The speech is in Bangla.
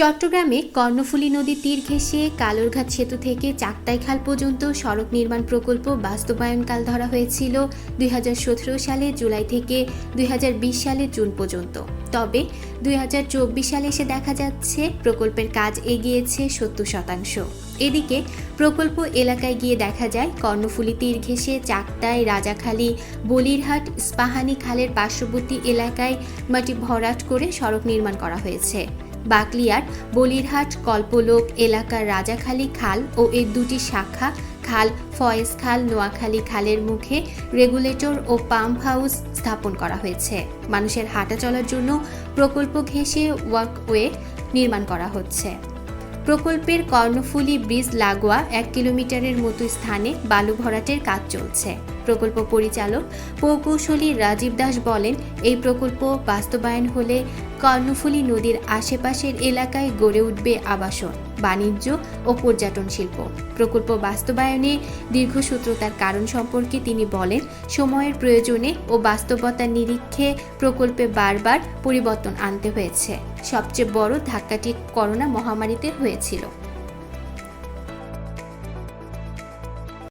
চট্টগ্রামে কর্ণফুলী নদীর তীর ঘেঁষে কালুরঘাট সেতু থেকে চাকতাই খাল পর্যন্ত সড়ক নির্মাণ প্রকল্প বাস্তবায়নকাল ধরা হয়েছিল দুই হাজার সতেরো সালে জুলাই থেকে দুই হাজার বিশ সালে জুন পর্যন্ত। তবে দুই হাজার চব্বিশ সালে এসে দেখা যাচ্ছে প্রকল্পের কাজ এগিয়েছে সত্তর শতাংশ। এদিকে প্রকল্প এলাকায় গিয়ে দেখা যায়, কর্ণফুলী তীর ঘেঁষে চাকতাই, রাজাখালী, বলিরহাট, স্পাহানি খালের পার্শ্ববর্তী এলাকায় মাটি ভরাট করে সড়ক নির্মাণ করা হয়েছে। বাকলিয়ার বলিরহাট কল্পলোক এলাকার রাজাখালী খাল ও এর দুটি শাখা, খাল ফয়েজ খাল, নোয়াখালী খালের মুখে রেগুলেটর ও পাম্প হাউস স্থাপন করা হয়েছে। মানুষের হাঁটা চলার জন্য প্রকল্প ঘেঁষে ওয়ার্কওয়ে নির্মাণ করা হচ্ছে। প্রকল্পের কর্ণফুলী ব্রিজ লাগোয়া এক কিলোমিটারের মতো স্থানে বালু ভরাটের কাজ চলছে। প্রকল্প পরিচালক প্রকৌশলী রাজীব দাস বলেন, এই প্রকল্প বাস্তবায়ন হলে কর্ণফুলী নদীর আশেপাশের এলাকায় গড়ে উঠবে আবাসন, বাণিজ্য ও পর্যটন শিল্প। প্রকল্প বাস্তবায়নে দীর্ঘসূত্রতার কারণ সম্পর্কে তিনি বলেন, সময়ের প্রয়োজনে ও বাস্তবতার নিরীক্ষে প্রকল্পে বারবার পরিবর্তন আনতে হয়েছে। সবচেয়ে বড় ধাক্কাটি করোনা মহামারীতে হয়েছিল